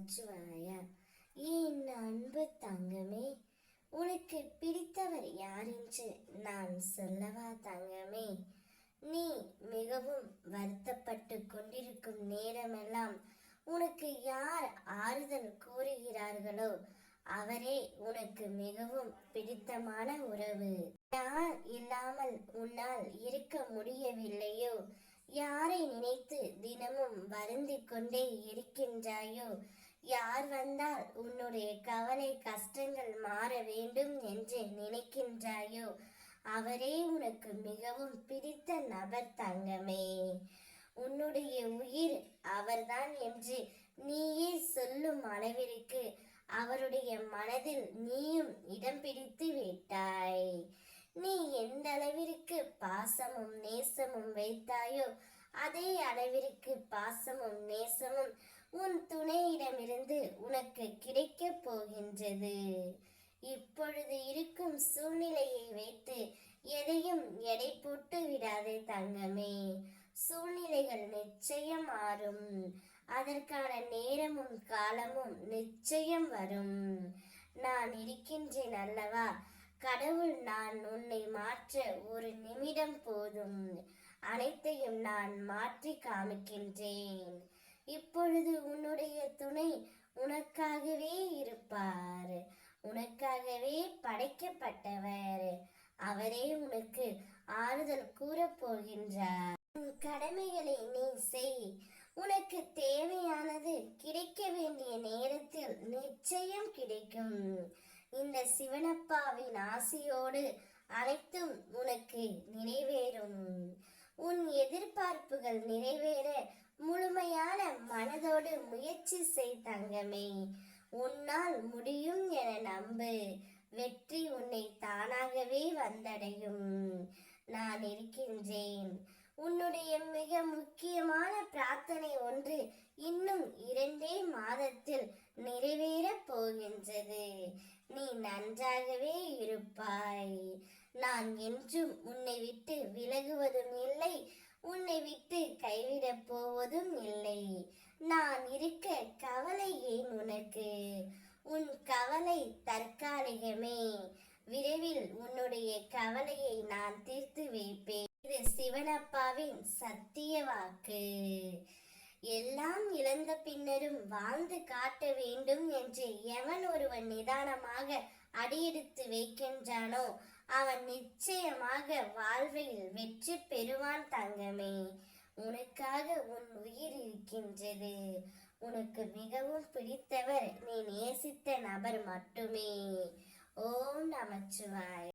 நமச்சிவாயா என் அன்பு தங்கமே உனக்கு பிடித்தவர் யார் என்று நான் சொல்லவா தங்கமே? நீ மிகவும் வருத்தப்பட்டு கொண்டிருக்கும் நேரமெல்லாம் உனக்கு யார் ஆறுதல் கூறுகிறார்களோ அவரே உனக்கு மிகவும் பிடித்தமான உறவு. யார் இல்லாமல் உன்னால் இருக்க முடியவில்லையோ யாரை நினைத்து தினமும் வருந்திக் கொண்டே இருக்கின்றாயோ யார் வந்தால் உன்னுடைய கவலை கஷ்டங்கள் மாற வேண்டும் என்று நினைக்கின்றாயோ? அவரே உனக்கு மிகவும் பிடித்த நபர் தங்கமே. உன்னுடைய உயிர் அவர்தான் என்று நீயே சொல்லும் அளவிற்கு அவருடைய மனதில் நீயும் இடம் பிடித்து விட்டாய். நீ எந்த அளவிற்கு பாசமும் நேசமும் வைத்தாயோ அதே அளவிற்கு பாசமும் நேசமும் உன் துணையிடமிருந்து உனக்கு கிடைக்கப் போகின்றது. இப்பொழுது இருக்கும் சூழ்நிலையை வைத்து எதையும் எடை போட்டு விடாதே தங்கமே. சூழ்நிலைகள் நிச்சயம் மாறும். அதற்கான நேரமும் காலமும் நிச்சயம் வரும். நான் இருக்கின்றேன் அல்லவா? கடவுள் நான் உன்னை மாற்ற ஒரு நிமிடம் போதும். அனைத்தையும் நான் மாற்றி காமிக்கின்றேன். இப்பொழுது உன்னுடைய துணை உனக்காகவே இருப்பார். உனக்காகவே படைக்கப்பட்டவர். அவரே உனக்கு ஆறுதல் கூறப் போகின்றார். உன் கடமைகளை நீ செய். உனக்கு தேவையானது கிடைக்க வேண்டிய நேரத்தில் நிச்சயம் கிடைக்கும். இந்த சிவனப்பாவின் ஆசியோடு அனைத்தும் உனக்கு நிறைவேறும். உன் எதிர்பார்ப்புகள் நிறைவேற மனதோடு முயற்சி செய் தங்கமே. உன்னால் முடியும் என நம்பு. வெற்றி உன்னை தானாகவே வந்தடையும். நான் இருக்கின்றேன். உன்னுடைய மிக முக்கியமான பிரார்த்தனை ஒன்று இன்னும் இரண்டே மாதத்தில் நிறைவேறப் போகின்றது. நீ நன்றாகவே இருப்பாய். நான் என்றும் உன்னை விட்டு விலகுவதும் இல்லை உன்னை விட்டு கைவிடப் போவதும் இல்லை நான் இருக்க கவலை எனக்கு உன் கவலை தற்காலிகமே. விரைவில் உன்னுடைய கவலையை நான் தீர்த்து வைப்பேன். இது சிவனப்பாவின் சத்திய வாக்கு. எல்லாம் இழந்த பின்னரும் வாழ்ந்து காட்ட வேண்டும் என்று எவன் ஒருவன் நிதானமாக அடியெடுத்து வைக்கின்றானோ அவன் நிச்சயமாக வாழ்வில் வெற்றி பெறுவான் தங்கமே. உனக்காக உன் உயிர் இருக்கின்றது. உனக்கு மிகவும் பிடித்தவர் நீ நேசித்த நபர் மட்டுமே. ஓம் நமச்சிவாய்.